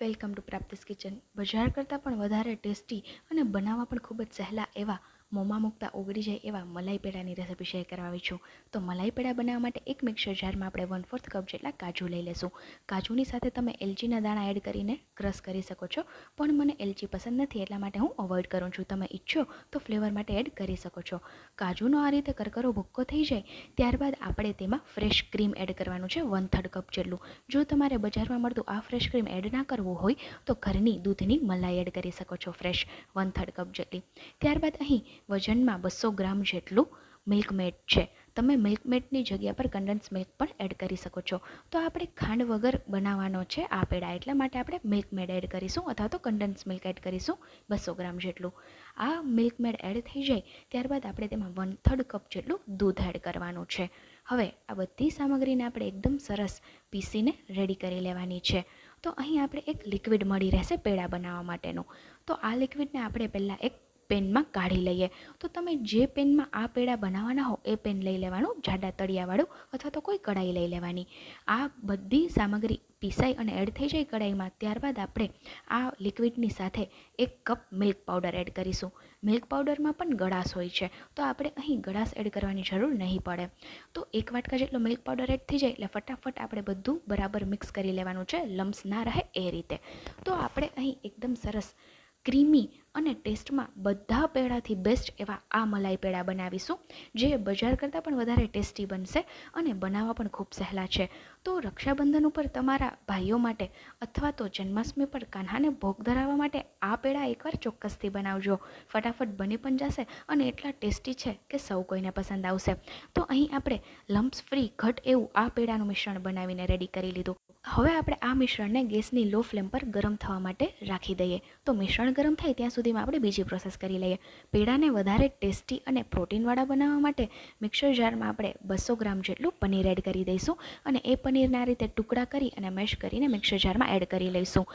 Welcome to પ્રાપ્તિસ kitchen બજાર કરતાં પણ વધારે ટેસ્ટી અને બનાવવા પણ ખૂબ જ સહેલા એવા મોંમાં મૂકતા ઓગળી જાય એવા મલાઈ પેડાની રેસીપી શેર કરવા આવી છું. તો મલાઈ પેડા બનાવવા માટે એક મિક્સર જારમાં આપણે વન ફોર્થ કપ જેટલા કાજુ લઈ લેશું. કાજુની સાથે તમે એલચીના દાણા એડ કરીને ક્રશ કરી શકો છો. પણ મને એલચી પસંદ નથી, એટલા માટે હું અવોઇડ કરું છું. તમે ઈચ્છો તો ફ્લેવર માટે એડ કરી શકો છો. કાજુનો આ રીતે કરકરો ભૂક્કો થઈ જાય, ત્યારબાદ આપણે તેમાં ફ્રેશ ક્રીમ એડ કરવાનું છે, વન થર્ડ કપ જેટલું. જો તમારે બજારમાં મળતું આ ફ્રેશ ક્રીમ એડ ના કરવું હોય, તો ઘરની દૂધની મલાઈ એડ કરી શકો છો ફ્રેશ, વન થર્ડ કપ જેટલી. ત્યારબાદ અહીં વજનમાં બસો ગ્રામ જેટલું મિલ્કમેડ છે. તમે મિલ્ક મેડની જગ્યા પર કન્ડન્સ મિલ્ક પણ એડ કરી શકો છો. તો આપણે ખાંડ વગર બનાવવાનો છે આ પેડા. એટલા માટે આપણે મિલ્ક મેડ એડ કરીશું અથવા તો કન્ડન્સ મિલ્ક એડ કરીશું બસો ગ્રામ જેટલું. આ મિલ્ક મેડ એડ થઈ જાય ત્યારબાદ આપણે તેમાં વન થર્ડ કપ જેટલું દૂધ એડ કરવાનું છે. હવે આ બધી સામગ્રીને આપણે એકદમ સરસ પીસીને રેડી કરી લેવાની છે. તો અહીં આપણે એક લિક્વિડ મળી રહેશે પેડા બનાવવા માટેનું. તો આ લિક્વિડને આપણે પહેલાં એક પેનમાં કાઢી લઈએ. તો તમે જે પેનમાં આ પેડા બનાવવાના હો, એ પેન લઈ લેવાનું, જાડા તળિયાવાળું અથવા તો કોઈ કઢાઈ લઈ લેવાની. આ બધી સામગ્રી પીસાઈ અને એડ થઈ જાય કઢાઈમાં, ત્યારબાદ આપણે આ લિક્વિડની સાથે એક કપ મિલ્ક પાવડર એડ કરીશું. મિલ્ક પાવડરમાં પણ ગળાશ હોય છે, તો આપણે અહીં ગળાશ એડ કરવાની જરૂર નહીં પડે. તો એક વાટકા જેટલો મિલ્ક પાવડર એડ થઈ જાય, એટલે ફટાફટ આપણે બધું બરાબર મિક્સ કરી લેવાનું છે, લમ્સ ના રહે એ રીતે. તો આપણે અહીં એકદમ સરસ ક્રીમી અને ટેસ્ટમાં બધા પેડાથી બેસ્ટ એવા આ મલાઈ પેડા બનાવીશું, જે બજાર કરતાં પણ વધારે ટેસ્ટી બનશે અને બનાવવા પણ ખૂબ સહેલા છે. તો રક્ષાબંધન ઉપર તમારા ભાઈઓ માટે અથવા તો જન્માષ્ટમી પર કાન્હાને ભોગ ધરાવવા માટે આ પેડા એકવાર ચોક્કસથી બનાવજો. ફટાફટ બની પણ જશે અને એટલા ટેસ્ટી છે કે સૌ કોઈને પસંદ આવશે. તો અહીં આપણે લમ્પ્સ ફ્રી ઘટ એવું આ પેડાનું મિશ્રણ બનાવીને રેડી કરી લીધું. હવે આપણે આ મિશ્રણને ગેસની લો ફ્લેમ પર ગરમ થવા માટે રાખી દઈએ. તો મિશ્રણ ગરમ થાય ત્યાં સુધીમાં આપણે બીજી પ્રોસેસ કરી લઈએ. પેડાને વધારે ટેસ્ટી અને પ્રોટીનવાળા બનાવવા માટે મિક્સર જારમાં આપણે બસો ગ્રામ જેટલું પનીર એડ કરી દઈશું અને એ પનીરના રીતે ટુકડા કરી અને મેશ કરીને મિક્સર જારમાં એડ કરી લઈશું.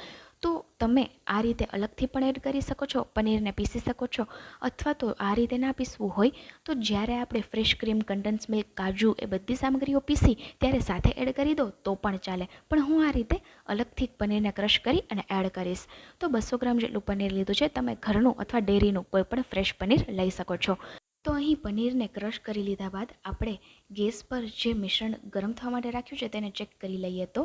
તો તમે આ રીતે અલગથી પણ એડ કરી શકો છો, પનીરને પીસી શકો છો અથવા તો આ રીતે ના પીસવું હોય તો જ્યારે આપણે ફ્રેશ ક્રીમ કન્ડન્સ મિલ્ક કાજુ એ બધી સામગ્રીઓ પીસી ત્યારે સાથે એડ કરી દો તો પણ ચાલે. પણ હું આ રીતે અલગથી પનીરને ક્રશ કરી અને એડ કરીશ. તો બસો ગ્રામ જેટલું પનીર લીધું છે, તમે ઘરનું અથવા ડેરીનું કોઈ પણ ફ્રેશ પનીર લઈ શકો છો. તો અહીં પનીરને ક્રશ કરી લીધા બાદ આપણે ગેસ પર જે મિશ્રણ ગરમ થવા માટે રાખ્યું છે તેને ચેક કરી લઈએ તો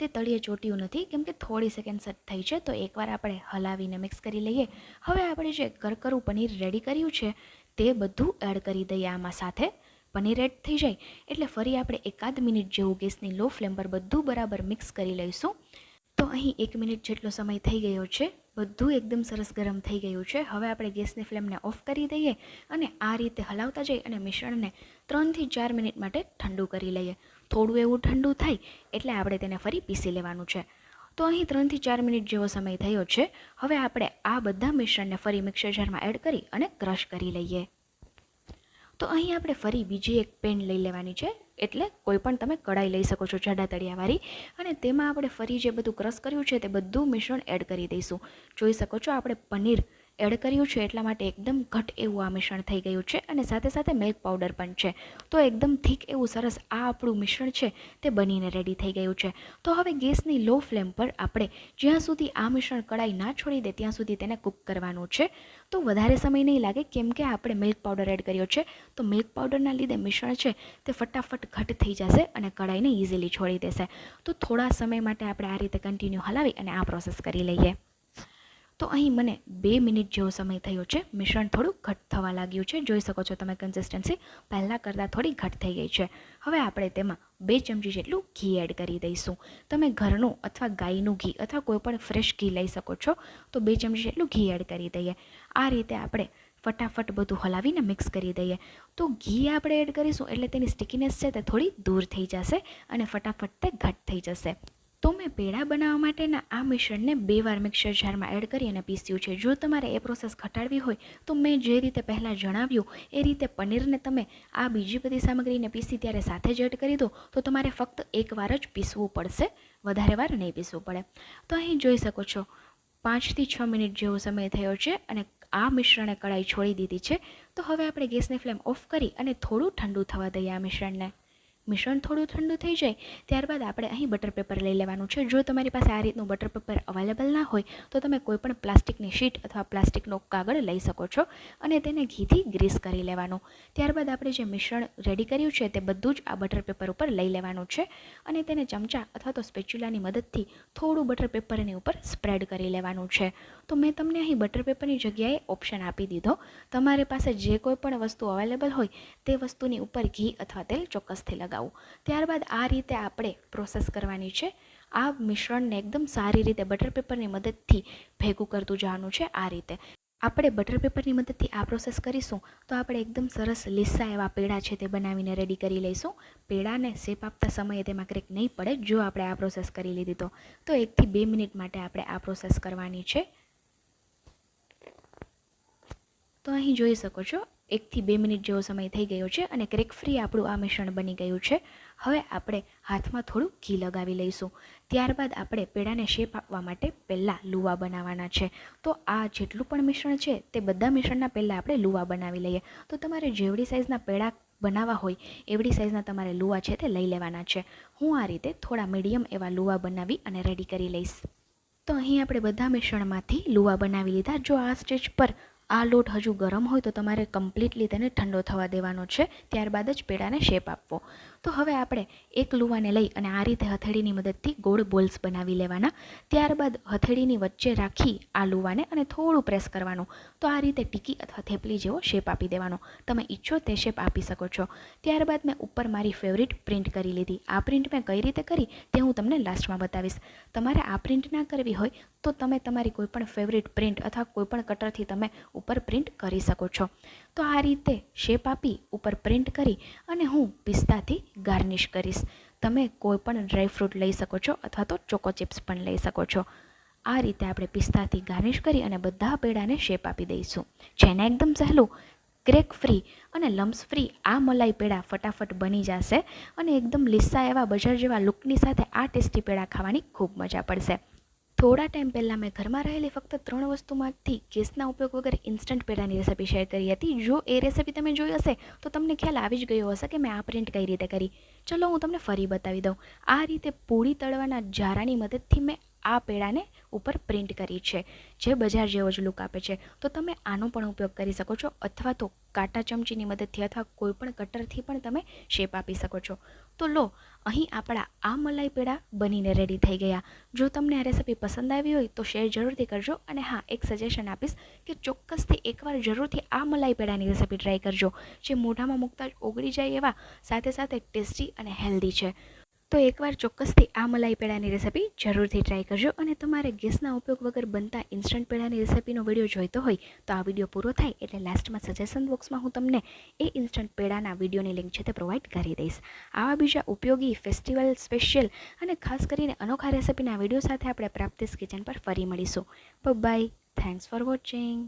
તે તળિયે ચોટ્યું નથી. કેમ કે થોડી સેકન્ડ સેટ થઈ છે, તો એકવાર આપણે હલાવીને મિક્સ કરી લઈએ. હવે આપણે જે કરકરું પનીર રેડી કર્યું છે, તે બધું એડ કરી દઈએ આમાં સાથે. પનીર એડ થઈ જાય. એટલે ફરી આપણે એકાદ મિનિટ જેવું ગેસની લો ફ્લેમ પર બધું બરાબર મિક્સ કરી લઈશું. તો અહીં એક મિનિટ જેટલો સમય થઈ ગયો છે. બધું એકદમ સરસ ગરમ થઈ ગયું છે. હવે આપણે ગેસની ફ્લેમને ઓફ કરી દઈએ અને આ રીતે હલાવતા જઈએ અને મિશ્રણને ત્રણથી ચાર મિનિટ માટે ઠંડુ કરી લઈએ. થોડું એવું ઠંડુ થાય એટલે આપણે તેને ફરી પીસી લેવાનું છે. તો અહીં ત્રણથી ચાર મિનિટ જેવો સમય થયો છે. હવે આપણે આ બધા મિશ્રણને ફરી મિક્સર જારમાં એડ કરી અને ક્રશ કરી લઈએ. તો અહીં આપણે ફરી બીજી એક પેન લઈ લેવાની છે. એટલે કોઈ પણ તમે કઢાઈ લઈ શકો છો જાડા તળિયાવાળી અને તેમાં આપણે ફરી જે બધું ક્રશ કર્યું છે તે બધું મિશ્રણ એડ કરી દઈશું. જોઈ શકો છો આપણે પનીર એડ કર્યું છે એટલા માટે એકદમ ઘટ એવું આ મિશ્રણ થઈ ગયું છે અને સાથે સાથે મિલ્ક પાવડર પણ છે. તો એકદમ થીક એવું સરસ આ આપણું મિશ્રણ છે તે બનીને રેડી થઈ ગયું છે. તો હવે ગેસની લો ફ્લેમ પર આપણે જ્યાં સુધી આ મિશ્રણ કડાઈ ના છોડી દે ત્યાં સુધી તેને કૂક કરવાનું છે. તો વધારે સમય નહીં લાગે કેમ કે આપણે મિલ્ક પાવડર એડ કર્યો છે. તો મિલ્ક પાવડરના લીધે મિશ્રણ છે તે ફટાફટ ઘટ થઈ જશે અને કડાઈને ઇઝીલી છોડી દેશે. તો થોડા સમય માટે આપણે આ રીતે કન્ટિન્યુ હલાવી અને આ પ્રોસેસ કરી લઈએ. તો અહીં મને બે મિનિટ જેવો સમય થયો છે. મિશ્રણ થોડું ઘટ થવા લાગ્યું છે. જોઈ શકો છો તમે કન્સિસ્ટન્સી પહેલાં કરતાં થોડી ઘટ થઈ ગઈ છે. હવે આપણે તેમાં બે ચમચી જેટલું ઘી એડ કરી દઈશું. તમે ઘરનું અથવા ગાયનું ઘી અથવા કોઈ પણ ફ્રેશ ઘી લઈ શકો છો. તો બે ચમચી જેટલું ઘી એડ કરી દઈએ. આ રીતે આપણે ફટાફટ બધું હલાવીને મિક્સ કરી દઈએ. તો ઘી આપણે એડ કરીશું એટલે તેની સ્ટિકીનેસ છે તે થોડી દૂર થઈ જશે અને ફટાફટ તે ઘટ થઈ જશે. તો મેં પેડા બનાવવા માટેના આ મિશ્રણને બે વાર મિક્સર જારમાં એડ કરી અને પીસ્યું છે. જો તમારે એ પ્રોસેસ ઘટાડવી હોય, તો મેં જે રીતે પહેલાં જણાવ્યું, એ રીતે પનીરને તમે આ બીજી બધી સામગ્રીને પીસી ત્યારે સાથે જ એડ કરી દો, તો તમારે ફક્ત એક વાર જ પીસવું પડશે. વધારે વાર નહીં પીસવું પડે. તો અહીં જોઈ શકો છો પાંચથી છ મિનિટ જેવો સમય થયો છે અને આ મિશ્રણે કડાઈ છોડી દીધી છે. તો હવે આપણે ગેસની ફ્લેમ ઓફ કરી અને થોડું ઠંડુ થવા દઈએ આ મિશ્રણને. મિશ્રણ થોડું ઠંડુ થઈ જાય, ત્યારબાદ આપણે અહીં બટર પેપર લઈ લેવાનું છે. જો તમારી પાસે આ રીતનું બટર પેપર અવેલેબલ ના હોય, તો તમે કોઈ પણ પ્લાસ્ટિકની શીટ અથવા પ્લાસ્ટિકનો કાગળ લઈ શકો છો અને તેને ઘીથી ગ્રીસ કરી લેવાનું. ત્યારબાદ આપણે જે મિશ્રણ રેડી કર્યું છે, તે બધું જ આ બટર પેપર ઉપર લઈ લેવાનું છે અને તેને ચમચા અથવા તો સ્પેચ્યુલાની મદદથી થોડું બટર પેપરની ઉપર સ્પ્રેડ કરી લેવાનું છે. તો મેં તમને અહીં બટર પેપરની જગ્યાએ ઓપ્શન આપી દીધો. તમારી પાસે જે કોઈ પણ વસ્તુ અવેલેબલ હોય, તે વસ્તુની ઉપર ઘી અથવા તેલ ચોક્કસથી લગાવવું ત્યારબાદ આ રીતે આપણે પ્રોસેસ કરવાની છે. આ મિશ્રણને એકદમ સારી રીતે બટર પેપરની મદદથી ભેગું કરતું જવાનું છે આ રીતે. આપણે બટર પેપરની મદદથી આ પ્રોસેસ કરીશું તો આપણે એકદમ સરસ લીસા એવા પેડા છે તે બનાવીને રેડી કરી લઈશું. પેડાને શેપ આપતા સમયે તેમાં ક્રેક નહીં પડે જો આપણે આ પ્રોસેસ કરી લીધી તો. તો એકથી બે મિનિટ માટે આપણે આ પ્રોસેસ કરવાની છે. તો અહીં જોઈ શકો છો એકથી બે મિનિટ જેવો સમય થઈ ગયો છે અને ક્રેક ફ્રી આપણું આ મિશ્રણ બની ગયું છે. હવે આપણે હાથમાં થોડું ઘી લગાવી લઈશું. ત્યારબાદ આપણે પેડાને શેપ આપવા માટે પહેલાં લુવા બનાવવાના છે. તો આ જેટલું પણ મિશ્રણ છે તે બધા મિશ્રણના પહેલાં આપણે લુવા બનાવી લઈએ. તો તમારે જેવડી સાઇઝના પેડા બનાવવા હોય એવડી સાઇઝના તમારે લુવા છે તે લઈ લેવાના છે. હું આ રીતે થોડા મીડિયમ એવા લુવા બનાવી અને રેડી કરી લઈશ. તો અહીં આપણે બધા મિશ્રણમાંથી લુવા બનાવી લીધા. જો આ સ્ટેજ પર આ લોટ હજુ ગરમ હોય તો તમારે કમ્પ્લીટલી તેને ઠંડો થવા દેવાનો છે, ત્યારબાદ જ પેડાને શેપ આપવો. તો હવે આપણે એક લુવાને લઈ અને આ રીતે હથેળીની મદદથી ગોળ બોલ્સ બનાવી લેવાના. ત્યારબાદ હથેળીની વચ્ચે રાખી આ લુવાને અને થોડું પ્રેસ કરવાનું. તો આ રીતે ટીકી અથવા થેપલી જેવો શેપ આપી દેવાનો. તમે ઈચ્છો તે શેપ આપી શકો છો. ત્યારબાદ મેં ઉપર મારી ફેવરિટ પ્રિન્ટ કરી લીધી. આ પ્રિન્ટ મેં કઈ રીતે કરી તે હું તમને લાસ્ટમાં બતાવીશ. તમારે આ પ્રિન્ટ ના કરવી હોય તો તમે તમારી કોઈપણ ફેવરિટ પ્રિન્ટ અથવા કોઈપણ કટરથી તમે ઉપર પ્રિન્ટ કરી શકો છો. તો આ રીતે શેપ આપી ઉપર પ્રિન્ટ કરી અને હું પિસ્તાથી ગાર્નિશ કરીશ. તમે કોઈ પણ ડ્રાયફ્રૂટ લઈ શકો છો અથવા તો ચોકો ચિપ્સ પણ લઈ શકો છો. આ રીતે આપણે પિસ્તાથી ગાર્નિશ કરી અને બધા પેડાને શેપ આપી દઈશું. જેને એકદમ સહેલું, ક્રેક ફ્રી અને લમ્સ ફ્રી આ મલાઈ પેડા ફટાફટ બની જશે અને એકદમ લીસા એવા બજાર જેવા લુકની સાથે આ ટેસ્ટી પેડા ખાવાની ખૂબ મજા પડશે. થોડા ટાઈમ પહેલાં મેં ઘરમાં રહેલી ફક્ત ત્રણ વસ્તુમાંથી ગેસના ઉપયોગ વગર ઇન્સ્ટન્ટ પેડાની રેસિપી શેર કરી હતી. જો એ રેસિપી તમે જોઈ હશે, તો તમને ખ્યાલ આવી જ ગયો હશે કે મેં આ પ્રિન્ટ કઈ રીતે કરી. ચલો હું તમને ફરી બતાવી દઉં. આ રીતે પૂરી તળવાના જારાની મદદથી મેં આ પેડાને ઉપર પ્રિન્ટ કરી છે, જે બજાર જેવો જ લુક આપે છે. તો તમે આનો પણ ઉપયોગ કરી શકો છો, અથવા તો કાંટા ચમચીની મદદથી અથવા કોઈપણ કટરથી પણ તમે શેપ આપી શકો છો. તો લો, અહીં આપણા આ મલાઈ પેડા બનીને રેડી થઈ ગયા. જો તમને આ રેસિપી પસંદ આવી હોય તો શેર જરૂરથી કરજો અને હા, એક સજેશન આપીશ કે ચોક્કસથી એકવાર જરૂરથી આ મલાઈ પેડાની રેસિપી ટ્રાય કરજો. જે મોઢામાં મૂકતા જ ઓગળી જાય એવા સાથે સાથે ટેસ્ટી અને હેલ્ધી છે. તો એકવાર ચોક્કસથી આ મલાઈ પેડાની રેસિપી જરૂરથી ટ્રાય કરજો અને તમારે ગેસના ઉપયોગ વગર બનતા ઇન્સ્ટન્ટ પેડાની રેસિપીનો વીડિયો જોઈતો હોય તો આ વીડિયો પૂરો થાય એટલે લાસ્ટમાં સજેશન બોક્સમાં હું તમને એ ઇન્સ્ટન્ટ પેડાના વિડીયોની લિંક છે તે પ્રોવાઈડ કરી દઈશ. આવા બીજા ઉપયોગી ફેસ્ટિવલ સ્પેશિયલ અને ખાસ કરીને અનોખા રેસિપીના વીડિયો સાથે આપણે પ્રાપ્તિસ કિચન પર ફરી મળીશું. By thanks for watching